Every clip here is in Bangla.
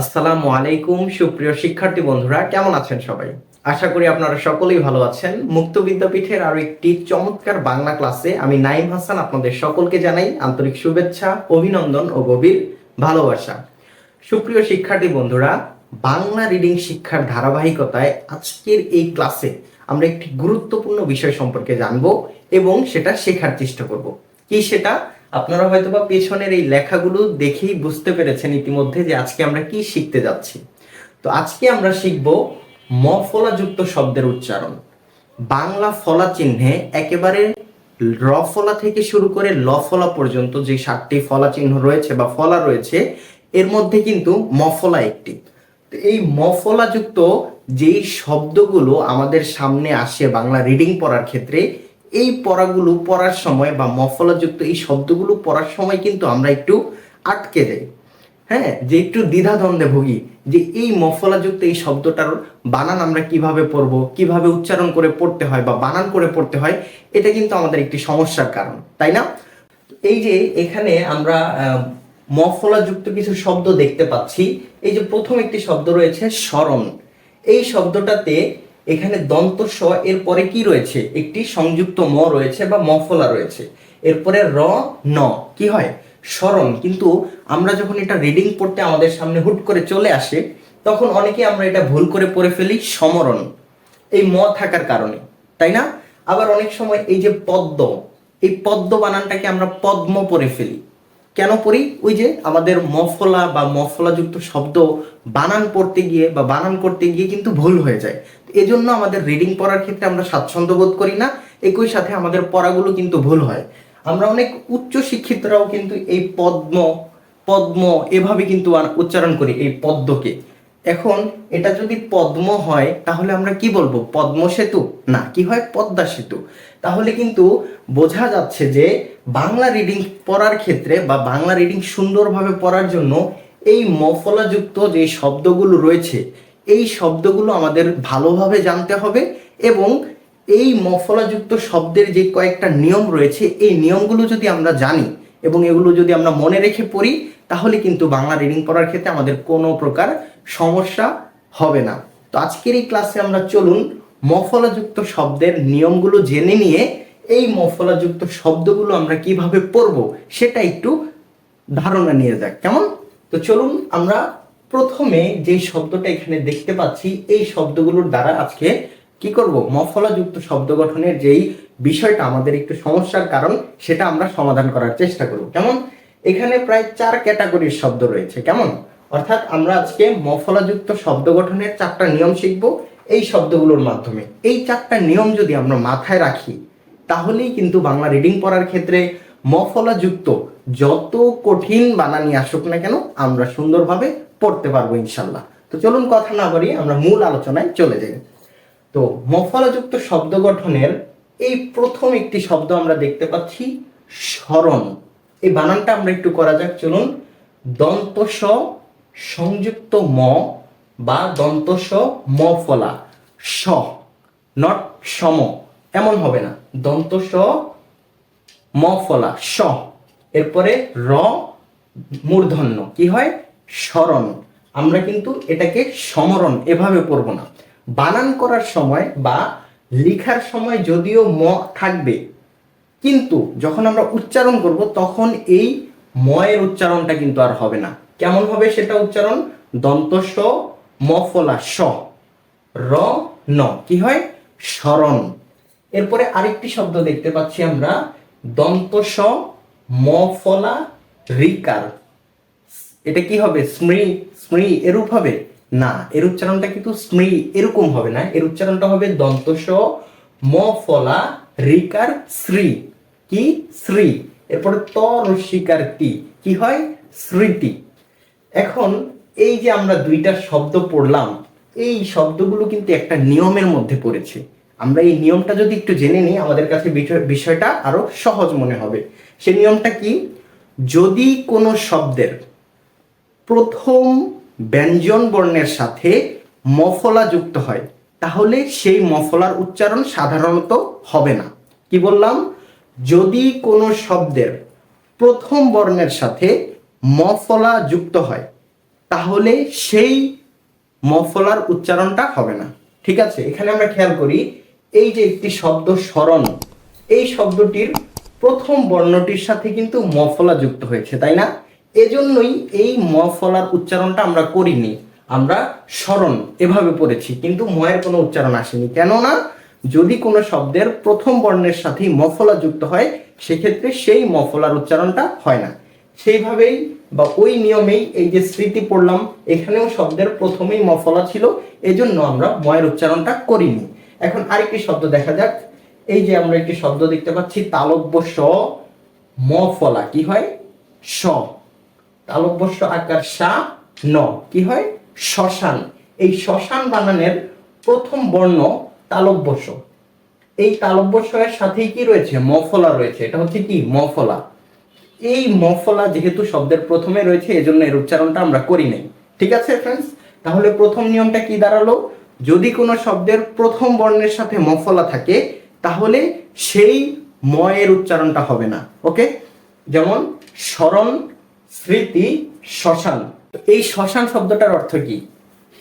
আসসালামু আলাইকুম, সুপ্রিয় শিক্ষার্থী বন্ধুরা, কেমন আছেন সবাই? আশা করি আপনারা সকলেই ভালো আছেন। মুক্ত বিদ্যাপীঠের আরও একটি চমৎকার বাংলা ক্লাসে আমি নাইম হাসান আপনাদের সকলকে জানাই আন্তরিক শুভেচ্ছা, অভিনন্দন ও গভীর ভালোবাসা। সুপ্রিয় শিক্ষার্থী বন্ধুরা, বাংলা রিডিং শিক্ষার ধারাবাহিকতায় আজকের এই ক্লাসে আমরা একটি গুরুত্বপূর্ণ বিষয় সম্পর্কে জানব এবং সেটা শেখার চেষ্টা করব। কি সেটা? আপনারা হয়তো বা পেছনের এই লেখাগুলো দেখেই বুঝতে পেরেছেন ইতিমধ্যে যে আজকে আমরা কি শিখতে যাচ্ছি। তো আজকে আমরা শিখব ম মফলাযুক্ত শব্দের উচ্চারণ। বাংলা ফলা চিহ্নে একেবারে র ফলা থেকে শুরু করে ল ফলা পর্যন্ত যে সাতটি ফলা চিহ্ন রয়েছে বা ফলা রয়েছে, এর মধ্যে কিন্তু মফলা একটি। তো এই মফলাযুক্ত যেই শব্দগুলো আমাদের সামনে আসে বাংলা রিডিং পড়ার ক্ষেত্রে এই পড়াগুলো পড়ার সময় বা মফলাযুক্ত এই শব্দগুলো পড়ার সময় কিন্তু আমরা একটু আটকে যাই। হ্যাঁ? যে একটু দ্বিধাদ্বন্দ্বে ভুগি যে এই মফলাযুক্ত এই শব্দটার বানান আমরা কীভাবে পড়ব, কীভাবে উচ্চারণ করে পড়তে হয় বা বানান করে পড়তে হয়, এটা কিন্তু আমাদের একটি সমস্যার কারণ, তাই না? এই যে এখানে আমরা মফলাযুক্ত কিছু শব্দ দেখতে পাচ্ছি। এই যে প্রথম একটি শব্দ রয়েছে স্মরণ। এই শব্দটাতে এখানে দন্ত স এর পরে কি রয়েছে? একটি সংযুক্ত ম রয়েছে বা মফলা রয়েছে। এরপরে র, ন, কি হয়? স্মরণ। কিন্তু আমরা যখন এটা রিডিং পড়তে আমাদের সামনে হুট করে চলে আসে, তখন অনেকে আমরা এটা ভুল করে পড়ে ফেলি, সমরণ। এই ম থাকার কারণে, তাই না? আবার অনেক সময় এই যে পদ্ম, এই পদ্ম বানানটাকে আমরা পদ্ম পড়ে ফেলি। কেন পড়ি? ওই যে আমাদের মফলা বা মফলাযুক্ত শব্দ বানান পড়তে গিয়ে বা বানান করতে গিয়ে কিন্তু ভুল হয়ে যায়। এজন্য আমাদের রিডিং পড়ার ক্ষেত্রে আমরা স্বাচ্ছন্দ্য বোধ করি না, একই সাথে আমাদের পড়াগুলো কিন্তু ভুল হয়। আমরা অনেক উচ্চ শিক্ষিতরাও কিন্তু এই পদ্ম পদ্ম এভাবে কিন্তু উচ্চারণ করি এই পদ্মকে। এখন এটা যদি পদ্ম হয়, তাহলে আমরা কি বলব? পদ্ম সেতু? না, কি হয়? পদ্মা সেতু। তাহলে কিন্তু বোঝা যাচ্ছে যে বাংলা রিডিং পড়ার ক্ষেত্রে বা বাংলা রিডিং সুন্দরভাবে পড়ার জন্য এই মফলাযুক্ত যে শব্দগুলো রয়েছে এই শব্দগুলো আমাদের ভালোভাবে জানতে হবে এবং এই মফলাযুক্ত শব্দের যে কয়েকটা নিয়ম রয়েছে, এই নিয়মগুলো যদি আমরা জানি এবং এগুলো যদি আমরা মনে রেখে পড়ি, তাহলে কিন্তু বাংলা রিডিং পড়ার ক্ষেত্রে আমাদের কোনো প্রকার সমস্যা হবে না। তো আজকের এই ক্লাসে আমরা চলুন মফলাযুক্ত শব্দের নিয়মগুলো জেনে নিয়ে এই মফলাযুক্ত শব্দগুলো আমরা কীভাবে পড়ব সেটা একটু ধারণা নিয়ে যাক। কেমন? তো চলুন আমরা প্রথমে যে শব্দটা এখানে দেখতে পাচ্ছি, এই শব্দগুলোর দ্বারা আজকে কি করব? মফলাযুক্ত শব্দ গঠনের যেই বিষয়টা আমাদের একটু সমস্যার কারণ, সেটা আমরা সমাধান করার চেষ্টা করব। কেমন? এখানে প্রায় চার ক্যাটাগরির শব্দ রয়েছে। কেমন? অর্থাৎ আমরা আজকে মফলাযুক্ত শব্দ গঠনের চারটা নিয়ম শিখব এই শব্দগুলোর মাধ্যমে। এই চারটা নিয়ম যদি আমরা মাথায় রাখি, তাহলেই কিন্তু বাংলা রিডিং পড়ার ক্ষেত্রে মফলাযুক্ত যত কঠিন বানানি আসুক না কেন, আমরা সুন্দরভাবে পড়তে পারব ইনশাল্লাহ। তো চলুন কথা না বাড়িয়ে আমরা মূল আলোচনায় চলে যাই। তো মফলাযুক্ত শব্দ গঠনের এই প্রথম একটি শব্দ আমরা দেখতে পাচ্ছি স্মরণ। এই বানানটা আমরা একটু করা যাক, চলুন। দন্ত স সংযুক্ত ম বা দন্ত স ম ফলা স নট সম। এমন হবে না। দন্ত স ম ফলা স। এরপরে র, মূর্ধন্য। কি হয়? স্মরণ। আমরা কিন্তু এটাকে সমরণ এভাবে পড়ব না। বানান করার সময় বা লেখার সময় যদিও ম থাকবে, কিন্তু যখন আমরা উচ্চারণ করব তখন এই ময়ের উচ্চারণটা কিন্তু আর হবে না। কেমন হবে সেটা উচ্চারণ? দন্ত স, ম ফলা স, র ন। কি হয়? স্মরণ। এরপরে আরেকটি শব্দ দেখতে পাচ্ছি আমরা। দন্ত স, ম ফলা রিকার এটা কি হবে? স্মৃ স্মৃ এরূপ হবে? না, এর উচ্চারণটা কিন্তু স্মৃ এরকম হবে না। এর উচ্চারণটা হবে দন্ত ম, ফলা রিকার শ্রী কি? শ্রী এরপরে ত রস্বীকার তি কি হয়? স্মৃতি। এখন এই যে আমরা দুইটা শব্দ পড়লাম, এই শব্দগুলো কিন্তু একটা নিয়মের মধ্যে পড়েছে। আমরা এই নিয়মটা যদি একটু জেনে নিই, আমাদের কাছে বিষয়- বিষয়টা আরও সহজ মনে হবে। সে নিয়মটা কি? যদি কোনো শব্দের প্রথম ব্যঞ্জন বর্ণের সাথে মফলা যুক্ত হয়। তাহলে সেই মফলার উচ্চারণ সাধারণত হবে না। কি বললাম? যদি কোনো শব্দের প্রথম বর্ণের সাথে মফলা যুক্ত হয়, তাহলে সেই মফলার উচ্চারণটা হবে না। ঠিক আছে? এখানে আমরা খেয়াল করি, এই যে একটি শব্দ স্মরণ, এই শব্দটির প্রথম বর্ণটির সাথে কিন্তু মফলা যুক্ত হয়েছে, তাই না? এজন্যই এই মফলার উচ্চারণটা আমরা করিনি। আমরা স্মরণ এভাবে পড়েছি, কিন্তু ময়ের কোনো উচ্চারণ আসেনি। কেননা যদি কোনো শব্দের প্রথম বর্ণের সাথেই মফলা যুক্ত হয়, সেক্ষেত্রে সেই মফলার উচ্চারণটা হয় না। সেইভাবেই বা ওই নিয়মেই এই যে স্মৃতি পড়লাম, এখানেও শব্দের প্রথমেই মফলা ছিল, এজন্য আমরা ময়ের উচ্চারণটা করিনি। এখন আরেকটি শব্দ দেখা যাক। এই যে আমরা একটি শব্দ দেখতে পাচ্ছি, তালব্য স মফলা কি হয়? স। তালব্যস্য আকার সা ন। কি হয়? শ্মশান। এই শ্মশান বানানের প্রথম বর্ণ তালব্যস্য এই তালব্যস্যের সাথেই কি রয়েছে? মফলা রয়েছে। এটা হচ্ছে কি? মফলা। এই মফলা যেহেতু শব্দের প্রথমে রয়েছে, এজন্য এর উচ্চারণটা আমরা করি নাই। ঠিক আছে ফ্রেন্ডস তাহলে প্রথম নিয়মটা কি দাঁড়াল? যদি কোনো শব্দের প্রথম বর্ণের সাথে মফলা থাকে, তাহলে সেই ময়ের উচ্চারণটা হবে না। ওকে যেমন স্মরণ স্মৃতি শ্মশান। এই শ্মশান শব্দটার অর্থ কি?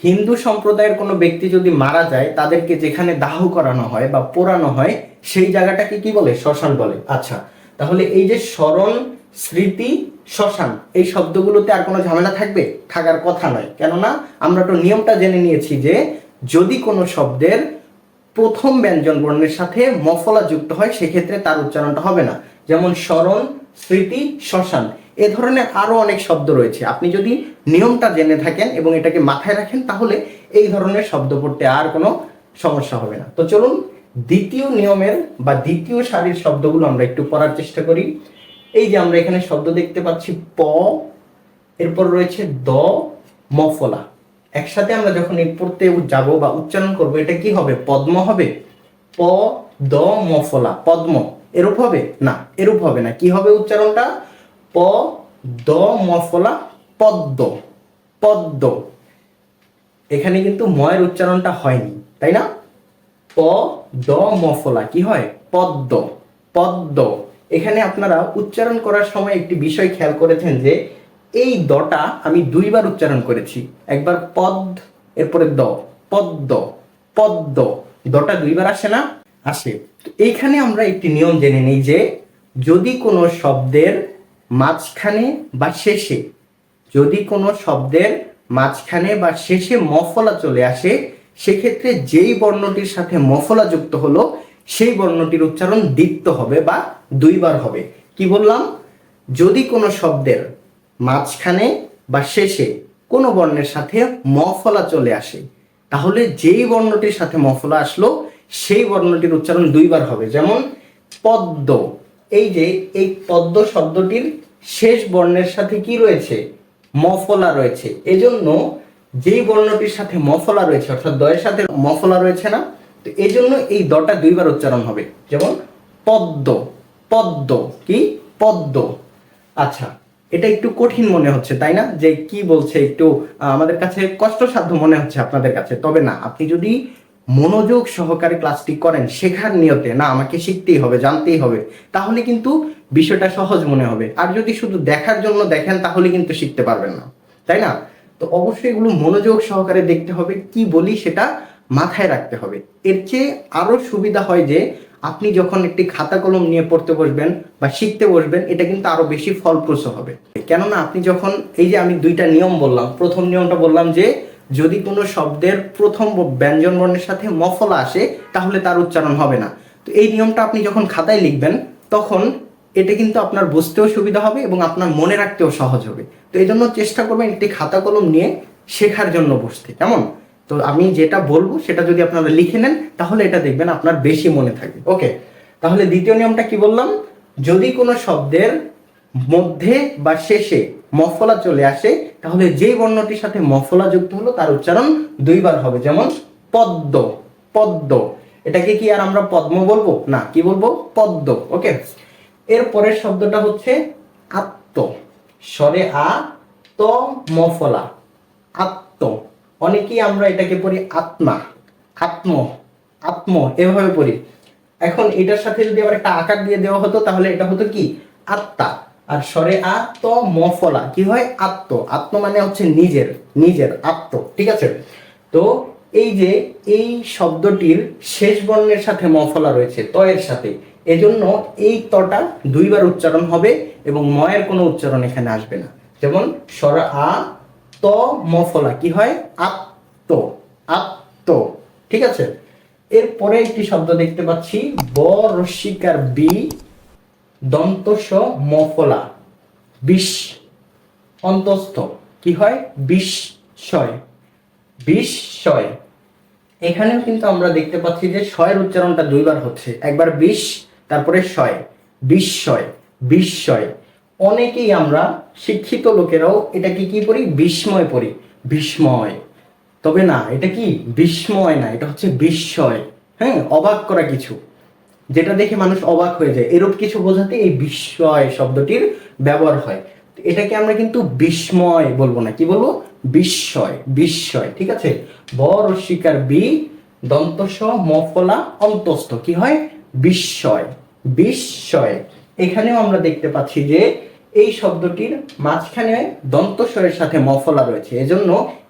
হিন্দু সম্প্রদায়ের কোনো ব্যক্তি যদি মারা যায়, তাদেরকে যেখানে দাহ করানো হয় বা পোড়ানো হয়, সেই জায়গাটাকে কি বলে? শ্মশান বলে। আচ্ছা তাহলে এই যে স্মরণ, স্মৃতি, শ্মশান, এই শব্দগুলোতে আর কোনো ঝামেলা থাকবে? থাকার কথা নয়। কেননা, আমরা তো নিয়মটা জেনে নিয়েছি যে যদি কোনো শব্দের প্রথম ব্যঞ্জন বর্ণের সাথে মফলা যুক্ত হয়, সেক্ষেত্রে তার উচ্চারণটা হবে না। যেমন স্মরণ, স্মৃতি, শ্মশান। এ ধরনের আরও অনেক শব্দ রয়েছে। আপনি যদি নিয়মটা জেনে থাকেন এবং এটাকে মাথায় রাখেন, তাহলে এই ধরনের শব্দ পড়তে আর কোনো সমস্যা হবে না। তো চলুন, দ্বিতীয় নিয়মের বা দ্বিতীয় সারির শব্দগুলো আমরা একটু পড়ার চেষ্টা করি। এই যে আমরা এখানে শব্দ দেখতে পাচ্ছি, প, এরপর রয়েছে দ মফলা একসাথে আমরা যখন এই পড়তে যাব বা উচ্চারণ করব, এটা কি হবে? পদ্ম হবে? প, দ মফলা পদ্ম, এরূপ হবে? না, এরূপ হবে না। কি হবে উচ্চারণটা? প, দ, মফলা, পদ্ম পদ্ম। এখানে কিন্তু ময়ের উচ্চারণটা হয়নি, তাই না? প, দ, মফলা, কি হয়? পদ্ম পদ্ম। এখানে আপনারা উচ্চারণ করার সময় একটি বিষয় খেয়াল করেছেন যে এই দটা আমি দুইবার উচ্চারণ করেছি। একবার পদ, এরপরে দ, পদ্ম পদ্ম। দটা দুইবার আসে না? আসে। এইখানে আমরা একটি নিয়ম জেনে নিই যে যদি কোনো শব্দের মাঝখানে বা শেষে। যদি কোনো শব্দের মাঝখানে বা শেষে মফলা চলে আসে, সেক্ষেত্রে যেই বর্ণটির সাথে মফলা যুক্ত হলো, সেই বর্ণটির উচ্চারণ দ্বিত্ব হবে বা দুইবার হবে। কি বললাম? যদি কোনো শব্দের মাঝখানে বা শেষে কোনো বর্ণের সাথে মফলা চলে আসে, তাহলে যেই বর্ণটির সাথে মফলা আসলো, সেই বর্ণটির উচ্চারণ দুইবার হবে। যেমন, পদ্ম। এই যে, এই পদ্ম শব্দটির শেষ বর্ণের সাথে কি রয়েছে? মফলা রয়েছে। এজন্য যেই বর্ণটির সাথে মফলা রয়েছে, অর্থাৎ দয়ের সাথে মফলা রয়েছে না, তো এই জন্য এই দটা দুইবার উচ্চারণ হবে। যেমন, পদ্ম পদ্ম, কি? পদ্ম। আচ্ছা এটা একটু কঠিন মনে হচ্ছে, তাই না? যে কি বলছে একটু আমাদের কাছে কষ্টসাধ্য মনে হচ্ছে আপনাদের কাছে। তবে না, আপনি যদি মনোযোগ সহকারে ক্লাসটি করেন, শেখার নিয়তে, না, আমাকে শিখতেই হবে, জানতেই হবে। তাহলে কিন্তু বিষয়টা সহজ মনে হবে। আর যদি শুধু দেখার জন্য দেখেন, তাহলে কিন্তু শিখতে পারবেন না। তাই না? তো অবশ্যই এগুলো মনোযোগ সহকারে দেখতে হবে, কি বলি সেটা মাথায় রাখতে হবে। এর চেয়ে আরও সুবিধা হয় যে, আপনি যখন একটি খাতা কলম নিয়ে পড়তে বসবেন বা শিখতে বসবেন, এটা কিন্তু আরও বেশি ফলপ্রসূ হবে। কেননা আপনি যখন, এই যে আমি দুইটা নিয়ম বললাম, প্রথম নিয়মটা বললাম যে যদি কোনো শব্দের প্রথম ব্যঞ্জন বর্ণের সাথে মফলা আসে, তাহলে তার উচ্চারণ হবে না। তো এই নিয়মটা আপনি যখন খাতায় লিখবেন, তখন এটা কিন্তু আপনার বুঝতেও সুবিধা হবে এবং আপনার মনে রাখতেও সহজ হবে। তো এই জন্য চেষ্টা করবেন একটি খাতা কলম নিয়ে শেখার জন্য বসতে, কেমন? তো আমি যেটা বলব, সেটা যদি আপনারা লিখে নেন, তাহলে এটা দেখবেন আপনার বেশি মনে থাকবে। ওকে, তাহলে দ্বিতীয় নিয়মটা কি বললাম? যদি কোনো শব্দের মধ্যে বা শেষে মফলা চলে আসে, তাহলে যেই বর্ণটির সাথে মফলা যুক্ত হলো তার উচ্চারণ দুইবার হবে। যেমন পদ্ম পদ্ম। এটাকে কি আর আমরা পদ্ম বলব? না, কি বলব? পদ্ম, ওকে? এর পরের শব্দটা হচ্ছে আত্ম। স্বরে আ, ত, মফলা। আত্ম। অনেকেই আমরা এটাকে পড়ি আত্মা। আত্ম আত্ম, এভাবে পড়ি। এখন এটার সাথে যদি আবার একটা আকার দিয়ে দেওয়া হতো, তাহলে এটা হতো কি? আত্মা। আর স্বরে আ ত ম কি হয়? আত্ম। আত্ম মানে হচ্ছে নিজের নিজের আত্ম, ঠিক আছে? তো এই যে এই শব্দটির শেষ বর্ণের সাথে মফলা রয়েছে ত এর সাথে, এজন্য এই তটা দুইবার উচ্চারণ হবে এবং ময়ের কোনো উচ্চারণ এখানে আসবে না। যেমন স্বর আ, ত, মফলা, কি হয়? আত্ম আত্ম, ঠিক আছে? এরপরে একটি শব্দ দেখতে পাচ্ছি, ব রস্মিকার বি দন্ত স মফলা, বিষ অন্তস্থ। কি হয়? বিস্ময় বিস্ময় এখানেও কিন্তু আমরা দেখতে পাচ্ছি যে শয়ের উচ্চারণটা দুইবার হচ্ছে। একবার বিষ, তারপরে শয় বিস্ময় বিস্ময় অনেকেই আমরা শিক্ষিত লোকেরাও এটাকে কি পড়ি? বিস্ময় পড়ি। বিস্ময় তবে না, এটা কি? বিস্ময় না, এটা হচ্ছে বিস্ময় হ্যাঁ অবাক করা কিছু। যেটা দেখে মানুষ অবাক হয়ে যায়। এরূপ কিছু বোঝাতে এই বিস্ময় শব্দটির ব্যবহার হয়। এটাকে আমরা কিন্তু বিস্ময় বলব না। কি বলব? বিস্ময় বিস্ময়, ঠিক আছে? বর শিকার বি দন্তস মফলা অন্তস্থ। কি হয়? বিস্ময় বিস্ময়। এখানেও আমরা দেখতে পাচ্ছি যে এই শব্দটির মাঝখানে দন্তস্বরের সাথে মফলা রয়েছে। এজন্য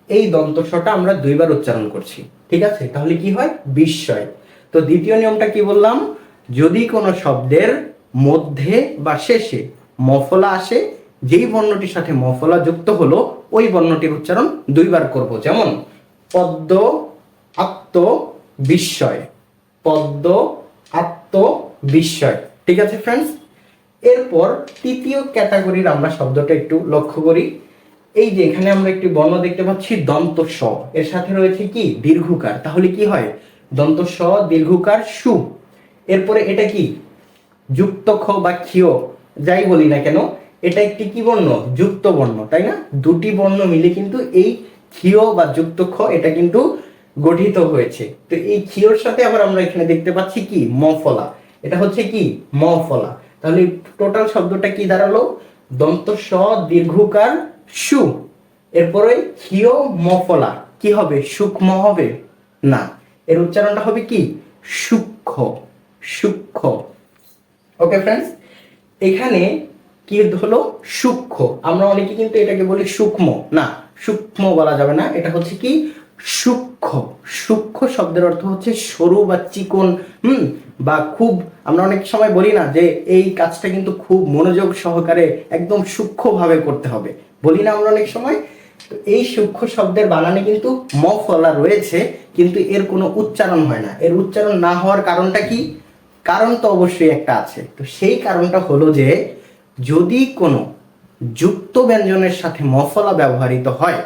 এই দন্তস্বরটা আমরা দুইবার উচ্চারণ করছি। ঠিক আছে? তাহলে কি হয়? বিস্ময়। তো দ্বিতীয় নিয়মটা কি বললাম? যদি কোনো শব্দের মধ্যে বা শেষে মফলা আসে, যেই বর্ণটির সাথে মফলা যুক্ত হলো, ওই বর্ণটির উচ্চারণ দুইবার করব। যেমন, পদ্ম আত্ম বিস্ময়। পদ্ম আত্ম বিস্ময়। ঠিক আছে ফ্রেন্ডস এরপর তৃতীয় ক্যাটাগরির আমরা শব্দটা একটু লক্ষ্য করি। এই যে এখানে আমরা একটি বর্ণ দেখতে পাচ্ছি দন্ত স এর সাথে রয়েছে কি? দীর্ঘকার। তাহলে কি হয়? দন্ত স দীর্ঘকার, সু। এরপরে এটা কি? যুক্ত খ বা ক্ষিয়, যাই বলি না কেন, এটা একটি কি বর্ণ? যুক্ত বর্ণ, তাই না? দুটি বর্ণ মিলে কিন্তু এই ক্ষিয় বা যুক্ত খ, এটা কিন্তু গঠিত হয়েছে। তো এই ক্ষিয়র সাথে আবার আমরা এখানে দেখতে পাচ্ছি কি? মফলা এটা হচ্ছে কি? মফলা তাহলে টোটাল শব্দটা কি দাঁড়াল? দন্ত স, দীর্ঘকার, সু। এরপরে ক্ষিয় মফলা কি হবে? সূক্ষ্ম হবে? না। এর উচ্চারণটা হবে কি? সূক্ষ্ম। সূক্ষ্ম। ওকে ফ্রেন্ডস এখানে কি হলো? সূক্ষ্ম। আমরা অনেকে কিন্তু এটাকে বলি সূক্ষ্ম। না, সূক্ষ্ম বলা যাবে না। এটা হচ্ছে কি? সূক্ষ্ম। সূক্ষ্ম শব্দের অর্থ হচ্ছে সরু বা চিকন, হুম? বা খুব, আমরা অনেক সময় বলি না যে এই কাজটা কিন্তু খুব মনোযোগ সহকারে একদম সূক্ষ্মভাবে করতে হবে। বলি না আমরা অনেক সময়? তো এই সূক্ষ্ম শব্দের বানানে কিন্তু ম ফলা রয়েছে, কিন্তু এর কোনো উচ্চারণ হয় না। এর উচ্চারণ না হওয়ার কারণটা কি? কারণ তো অবশ্যই একটা আছে। তো সেই কারণটা হলো যে, যদি কোনো যুক্ত ব্যঞ্জনের সাথে মফলা ব্যবহৃত হয়,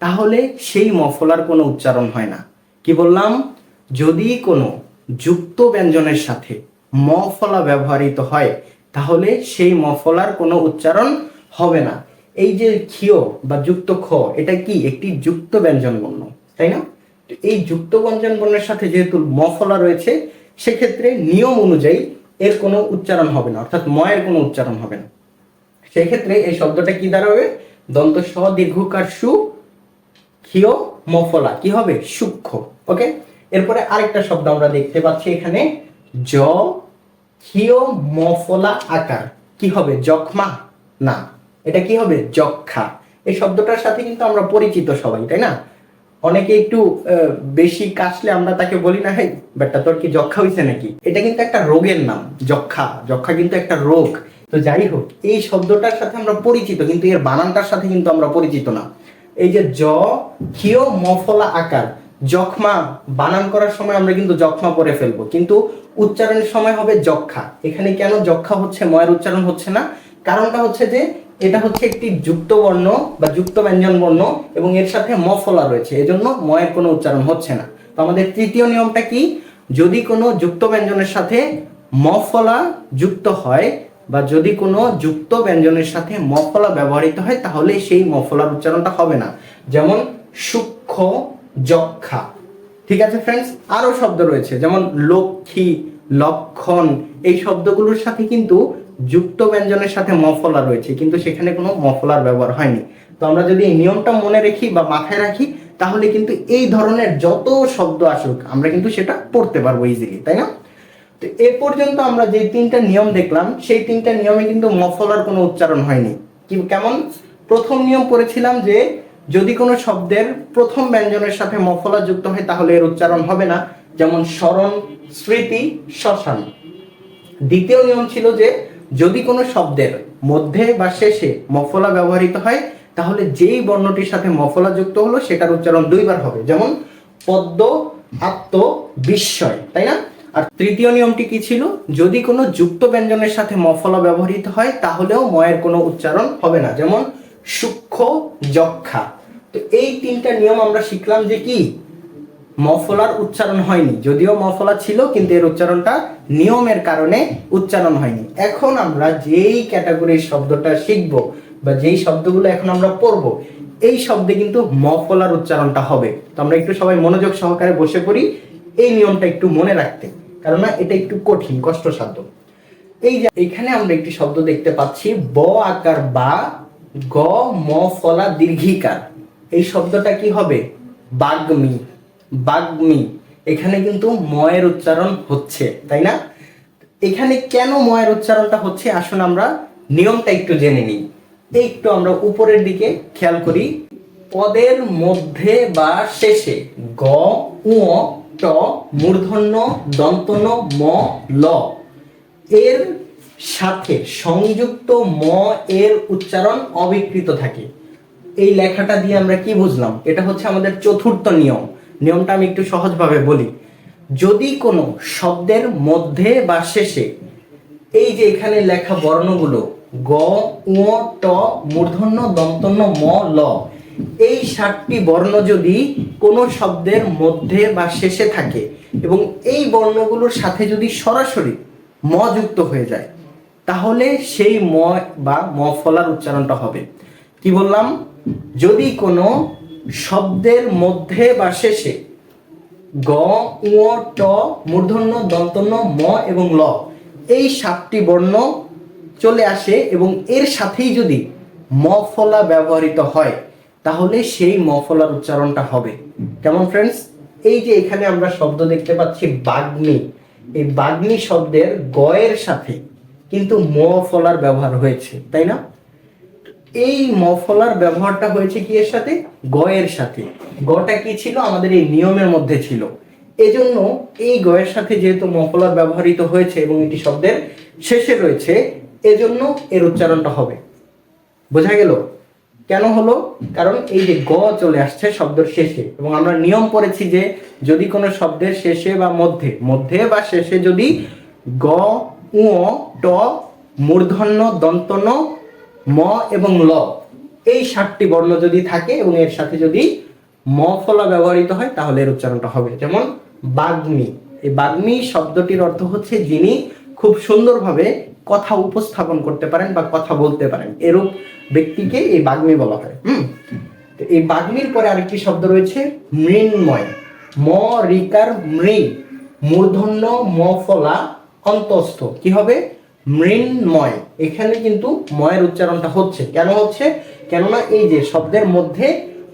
তাহলে সেই মফলার কোনো উচ্চারণ হয় না। কি বললাম? যদি কোনো যুক্ত ব্যঞ্জনের সাথে মফলা ব্যবহৃত হয়, তাহলে সেই মফলার কোনো উচ্চারণ হবে না। এই যে ক্ষিয় বা যুক্ত খ, এটা কি একটি যুক্ত ব্যঞ্জন বর্ণ তাই না? এই যুক্ত ব্যঞ্জন বর্ণের সাথে যেহেতু মফলা রয়েছে সেক্ষেত্রে নিয়ম অনুযায়ী এর কোনো উচ্চারণ হবে না, অর্থাৎ ময়ের কোনো উচ্চারণ হবে না। সেক্ষেত্রে এই শব্দটা কি দাঁড়াবে? দন্ত স দীর্ঘকার সু, ক্ষীয়, মফলা। কি হবে? সূক্ষ্ম। ওকে? এরপরে আরেকটা শব্দ আমরা দেখতে পাচ্ছি এখানে। জ, ক্ষীয়, মফলা, আকার। কি হবে? যক্ষ্মা? না। এটা কি হবে? যক্ষা। এই শব্দটার সাথে কিন্তু আমরা পরিচিত সবাই, তাই না? অনেকে একটু বেশি কাশলে আমরা তাকে বলি না হে বেটা তোর কি যক্ষা হয়েছে নাকি? এটা কিন্তু একটা রোগের নাম, যক্ষা। যক্ষা কিন্তু একটা রোগ। তো যাই হোক, এই শব্দটার সাথে আমরা পরিচিত, কিন্তু এর বানানটার সাথে কিন্তু আমরা পরিচিত না। এই যে জ, ক্ষীয় মফলা আকার, যক্ষমা বানান করার সময় আমরা কিন্তু যক্ষ্মা পরে ফেলব। কিন্তু উচ্চারণের সময় হবে যক্ষা। এখানে কেন যক্ষা হচ্ছে, ময়ের উচ্চারণ হচ্ছে না? কারণটা হচ্ছে যে এটা হচ্ছে একটি যুক্ত বর্ণ বা যুক্ত ব্যঞ্জন বর্ণ এবং এর সাথে মফলা রয়েছে, এজন্য ময়ের কোনো উচ্চারণ হচ্ছে না। তো আমাদের তৃতীয় নিয়মটা কি? যদি কোনো যুক্ত ব্যঞ্জনের সাথে মফলা যুক্ত হয় বা যদি কোনো যুক্ত ব্যঞ্জনের সাথে মফলা ব্যবহৃত হয়, তাহলে সেই মফলার উচ্চারণটা হবে না। যেমন সূক্ষ্ম যক্ষা। ঠিক আছে ফ্রেন্ডস আরও শব্দ রয়েছে, যেমন লক্ষ্মী, লক্ষণ, এই শব্দগুলোর সাথে কিন্তু যুক্ত ব্যঞ্জনের সাথে মফলা রয়েছে, কিন্তু সেখানে কোনো মফলার ব্যবহার হয়নি। তো আমরা যদি এই নিয়মটা মনে রাখি বা মাথায় রাখি, তাহলে কিন্তু এই ধরনের যত শব্দ আসুক, আমরা কিন্তু সেটা পড়তে পারব ইজিলি তাই না? তো এ পর্যন্ত আমরা যে তিনটা নিয়ম দেখলাম, সেই তিনটা নিয়মে কিন্তু মফলার কোনো উচ্চারণ হয়নি। কি, কেমন? প্রথম নিয়ম পড়েছিলাম যে, যদি কোনো শব্দের প্রথম ব্যঞ্জনের সাথে মফলা যুক্ত হয়, তাহলে এর উচ্চারণ হবে না। যেমন স্মরণ, স্মৃতি, শ্মশান। দ্বিতীয় নিয়ম ছিল যে যদি কোনো শব্দের মধ্যে বা শেষে মফলা ব্যবহৃত হয়, তাহলে যেই বর্ণটির সাথে মফলা যুক্ত হলো, সেটার উচ্চারণ দুইবার হবে। যেমন, পদ্ম আত্ম বিস্ময়, তাই না? আর তৃতীয় নিয়মটি কি ছিল? যদি কোনো যুক্ত ব্যঞ্জনের সাথে মফলা ব্যবহৃত হয়, তাহলেও ময়ের কোনো উচ্চারণ হবে না। যেমন, সূক্ষ্ম যক্ষা। তো এই তিনটা নিয়ম আমরা শিখলাম যে কি? মফলার উচ্চারণ হয়নি। যদিও মফলা ছিল, কিন্তু এর উচ্চারণটা নিয়মের কারণে উচ্চারণ হয়নি। এখন আমরা যেই ক্যাটাগরির শব্দটা শিখব বা যেই শব্দগুলো এখন আমরা পড়ব, এই শব্দে কিন্তু মফলার উচ্চারণটা হবে। তো আমরা একটু সবাই মনোযোগ সহকারে বসে পড়ি, এই নিয়মটা একটু মনে রাখতে কারণ না এটা একটু কঠিন, কষ্টসাধ্য। এই যে, এখানে আমরা একটি শব্দ দেখতে পাচ্ছি, ব আকার বা গ ম ফলা দীর্ঘিকার। এই শব্দটা কি হবে? বাগ্মি। বাগ্মি। এখানে কিন্তু ময়ের উচ্চারণ হচ্ছে, তাই না? এখানে কেন ময়ের উচ্চারণটা হচ্ছে? আসুন আমরা নিয়মটা একটু জেনে নিই। একটু আমরা উপরের দিকে খেয়াল করি। পদের মধ্যে বা শেষে গ উ ট, মূর্ধন্য দন্তন ম, ল। এর সাথে সংযুক্ত ম এর উচ্চারণ অবিকৃত থাকে। এই লেখাটা দিয়ে আমরা কি বুঝলাম? এটা হচ্ছে আমাদের চতুর্থ নিয়ম। নিয়মটা আমি একটু সহজভাবে বলি। যদি কোনো শব্দের মধ্যে বা শেষে এই যে এখানে লেখা বর্ণগুলো গ উ ট, মূর্ধন্য, দন্তন্য, ম, ল, এই সাতটি বর্ণ যদি কোনো শব্দের মধ্যে বা শেষে থাকে এবং এই বর্ণগুলোর সাথে যদি সরাসরি ম যুক্ত হয়ে যায়, তাহলে সেই ম বা ম ফলার উচ্চারণটা হবে। কি বললাম? যদি কোনো শব্দের মধ্যে বা শেষে গ উ ট, মূর্ধন্য, দন্তন্য, ম এবং ল এই সাতটি বর্ণ চলে আসে এবং এর সাথেই যদি ম ফলা ব্যবহৃত হয়, তাহলে সেই ম ফলার উচ্চারণটা হবে। কেমন ফ্রেন্ডস এই যে এখানে আমরা শব্দ দেখতে পাচ্ছি বাগ্নি এই বাগ্নি শব্দের গয়ের সাথে কিন্তু ম ফলার ব্যবহার হয়েছে, তাই না? এই মফলার ব্যবহারটা হয়েছে কি এর সাথে? গয়ের সাথে। গটা কি ছিল? আমাদের এই নিয়মের মধ্যে ছিল। এজন্য এই গয়ের সাথে যেহেতু মফলার ব্যবহৃত হয়েছে এবং এটি শব্দের শেষে রয়েছে, এজন্য এর উচ্চারণটা হবে। বোঝা গেল? কেন হলো? কারণ এই যে গ চলে আসছে শব্দের শেষে, এবং আমরা নিয়ম পড়েছি যে যদি কোনো শব্দের শেষে বা মধ্যে মধ্যে বা শেষে যদি গ উ ট, মূর্ধন্য দন্তন ম এবং ল। এই সাতটি বর্ণ যদি থাকে এবং এর সাথে যদি ম ফলা ব্যবহৃত হয়, তাহলে এর উচ্চারণটা হবে। যেমন, বাগ্মী। এই বাগ্মী শব্দটির অর্থ হচ্ছে যিনি খুব সুন্দরভাবে কথা উপস্থাপন করতে পারেন বা কথা বলতে পারেন। এরূপ ব্যক্তিকে এই বাগ্মী বলা হয়। হুম? এই বাগ্মীর পরে আরেকটি শব্দ রয়েছে, মৃন্ময়। ম রিকার মৃ। মূর্ধন্য, ম ফলা, অন্তস্থ। কি হবে? মৃন্ময়। এখানে কিন্তু ময়ের উচ্চারণটা হচ্ছে। কেন হচ্ছে? কেননা এই যে শব্দের মধ্যে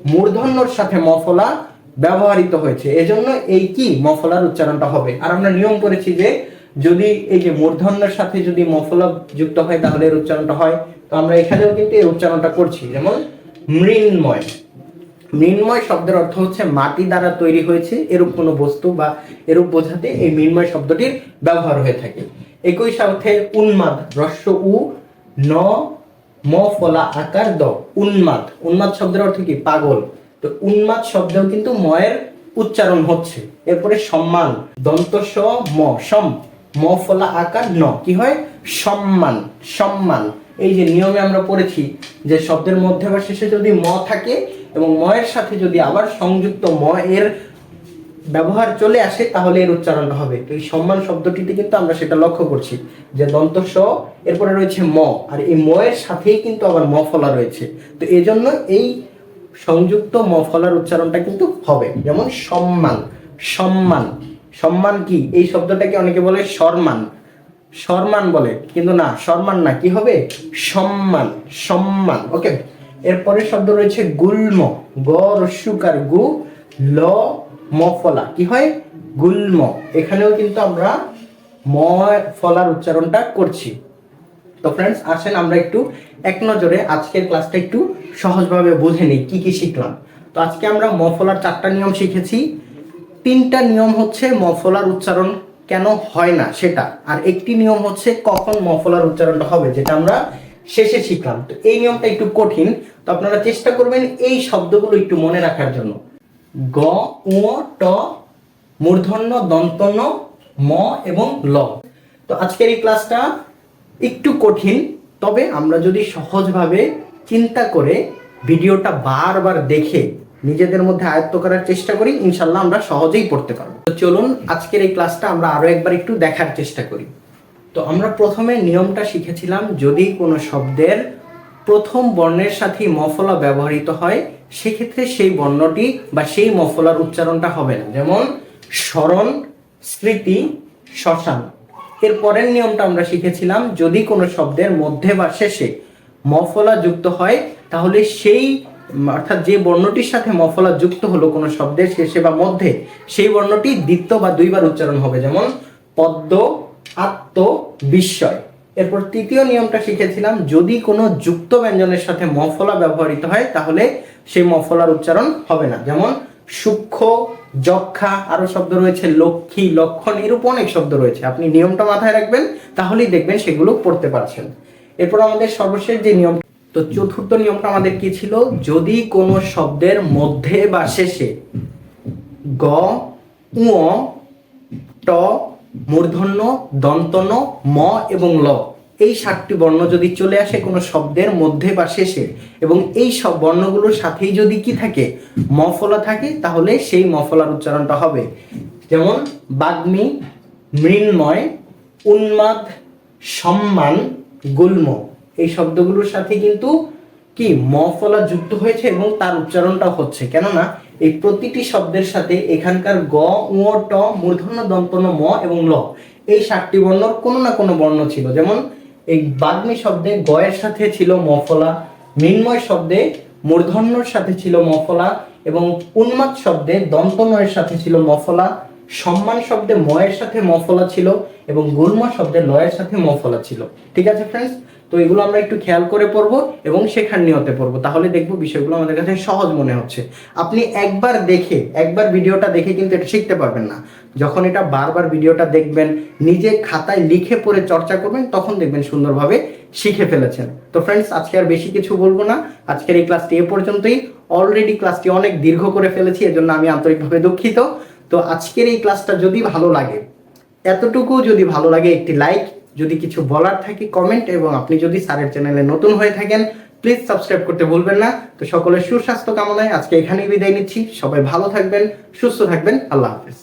মূর্ধন্যর সাথে মফলা ব্যবহৃত হয়েছে। এজন্য এই কি? মফলার উচ্চারণটা হবে। আর আমরা নিয়ম করেছি যে যদি এই যে মূর্ধন্যের সাথে যদি মফলা যুক্ত হয়, তাহলে এর উচ্চারণটা হয়। তো আমরা এখানেও কিন্তু এই উচ্চারণটা করছি। যেমন মৃন্ময়। মৃন্ময় শব্দের অর্থ হচ্ছে মাটি দ্বারা তৈরি হয়েছে। এরূপ কোনো বস্তু বা এরূপ বোঝাতে এই মৃন্ময় শব্দটির ব্যবহার হয়ে থাকে। একই সাথে উন্মাদ রস্য উ, ন, ম, ফলা, আকার, দ। উন্মাদ। উন্মাদ শব্দের অর্থ কি? পাগল। তো উন্মাদ শব্দেও কিন্তু ময়ের উচ্চারণ হচ্ছে। এরপরে সম্মান। দন্ত স, ম, সম। ম, ফলা, আকার, ন। কি হয়? সম্মান। সম্মান। এই যে নিয়মে আমরা পড়েছি যে শব্দের মধ্যে বা শেষে যদি ম থাকে এবং ময়ের সাথে যদি আবার সংযুক্ত ম এর ব্যবহার চলে আসে, তাহলে এর উচ্চারণটা হবে। তো এই সম্মান শব্দটিতে কিন্তু আমরা সেটা লক্ষ্য করছি। যে দন্ত স, এরপরে রয়েছে ম, আর এই ম এর সাথেই কিন্তু আবার ম ফলা রয়েছে। তো এই জন্য এই সংযুক্ত ম ফলার উচ্চারণটা কিন্তু হবে। যেমন সম্মান সম্মান। সম্মান কি? এই শব্দটাকে অনেকে বলে সম্মান সম্মান বলে, কিন্তু না সম্মান না, কি হবে? সম্মান সম্মান। ওকে? এরপরের শব্দ রয়েছে গুল্ম, গ রস্যুকার গু, ল মফলা। কি হয়? গুল্ম। এখানেও কিন্তু আমরা ম ফলার উচ্চারণটা করছি। তো ফ্রেন্ডস আসেন আমরা একটু এক নজরে আজকের ক্লাসটা একটু সহজভাবে বুঝে নিই, কি কি শিখলাম। তো আজকে আমরা মফলার চারটা নিয়ম শিখেছি। তিনটা নিয়ম হচ্ছে মফলার উচ্চারণ কেন হয় না সেটা, আর একটি নিয়ম হচ্ছে কখন মফলার উচ্চারণটা হবে, যেটা আমরা শেষে শিখলাম। তো এই নিয়মটা একটু কঠিন। তো আপনারা চেষ্টা করবেন এই শব্দগুলো একটু মনে রাখার জন্য। গ উ ট, মূর্ধন্য, দন্তন্য, ম এবং ল। তো আজকের এই ক্লাসটা একটু কঠিন, তবে আমরা যদি সহজভাবে চিন্তা করে ভিডিওটা বারবার দেখে নিজেদের মধ্যে আয়ত্ত করার চেষ্টা করি, ইনশাল্লাহ আমরা সহজেই পড়তে পারব। তো চলুন, আজকের এই ক্লাসটা আমরা আরও একবার একটু দেখার চেষ্টা করি। তো আমরা প্রথমে নিয়মটা শিখেছিলাম, যদি কোনো শব্দের প্রথম বর্ণের সাথে মফলা ব্যবহৃত হয় সেক্ষেত্রে সেই বর্ণটি বা সেই মফলার উচ্চারণটা হবে না। যেমন, স্মরণ, স্মৃতি, শ্মশান। এর পরের নিয়মটা আমরা শিখেছিলাম, যদি কোনো শব্দের মধ্যে বা শেষে মফলা যুক্ত হয়, তাহলে সেই, অর্থাৎ যে বর্ণটির সাথে মফলা যুক্ত হলো কোনো শব্দের শেষে বা মধ্যে, সেই বর্ণটি দ্বিতীয় বা দুইবার উচ্চারণ হবে। যেমন, পদ্ম, আত্ম, বিস্ময়। এরপর তৃতীয় নিয়মটা শিখেছিলাম, যদি কোনো যুক্ত ব্যঞ্জনের সাথে মফলা ব্যবহৃত হয়, তাহলে সেই মফলার উচ্চারণ হবে না। যেমন সূক্ষ্ম, যক্ষা আরও শব্দ রয়েছে, লক্ষ্মী, লক্ষণ এরূপ অনেক শব্দ রয়েছে। আপনি নিয়মটা মাথায় রাখবেন, তাহলেই দেখবেন সেগুলো পড়তে পারছেন। এরপর আমাদের সর্বশেষ যে নিয়ম, তো চতুর্থ নিয়মটা আমাদের কি ছিল? যদি কোনো শব্দের মধ্যে বা শেষে গ উ ট, মূর্ধন্য, দন্তন্য, ম এবং ল এই সাতটি বর্ণ যদি চলে আসে কোনো শব্দের মধ্যে বা শেষে, এবং এই সব বর্ণগুলোর সাথেই যদি কি থাকে, মফলা থাকে, তাহলে সেই মফলার উচ্চারণটা হবে। যেমন, বাগ্মী, মৃন্ময়, উন্মাদ, সম্মান, গুল্ম। এই শব্দগুলোর সাথে কিন্তু কি, মফলা যুক্ত হয়েছে এবং তার উচ্চারণটা হচ্ছে। কেননা, এই প্রতিটি শব্দের সাথে এখানকার গ উ ট, মূর্ধন্য দন্তন ম এবং ল, এই সাতটি বর্ণর কোনো না কোনো বর্ণ ছিল। যেমন এই বাগ্মি শব্দে গয়ের সাথে ছিল মফলা, মৃন্ময় শব্দে মূর্ধন্যর সাথে ছিল মফলা এবং উন্মাদ শব্দে দন্তনয়ের সাথে ছিল মফলা সম্মান শব্দে ময়ের সাথে মফলা ছিল এবং গুল্ম শব্দে লয়ের সাথে মফলা ছিল। ঠিক আছে ফ্রেন্ডস তো এগুলো আমরা একটু খেয়াল করে পড়ব এবং শেখার নিয়তে পড়ব। তাহলে দেখব বিষয়গুলো আমাদের কাছে সহজ মনে হচ্ছে। আপনি একবার দেখে, একবার ভিডিওটা দেখে কিন্তু এটা শিখতে পারবেন না। যখন এটা বারবার ভিডিওটা দেখবেন, নিজে খাতায় লিখে পড়ে চর্চা করবেন, তখন দেখবেন সুন্দরভাবে শিখে ফেলেছেন। তো ফ্রেন্ডস আজকে আর বেশি কিছু বলব না। আজকের এই ক্লাসটি এ পর্যন্তই। অলরেডি ক্লাসটি অনেক দীর্ঘ করে ফেলেছি, এজন্য আমি আন্তরিকভাবে দুঃখিত। তো আজকের এই ক্লাসটা যদি ভালো লাগে, এতটুকু যদি ভালো লাগে, একটি লাইক যদি কিছু বলার থাকে কমেন্ট এবং আপনি যদি স্যারের চ্যানেলে নতুন হয়ে থাকেন প্লিজ সাবস্ক্রাইব করতে ভুলবেন না। তো সকলের সুস্বাস্থ্য কামনায় আজকে এখানেই বিদায় নিচ্ছি। সবাই ভালো থাকবেন, সুস্থ থাকবেন। আল্লাহ হাফেজ।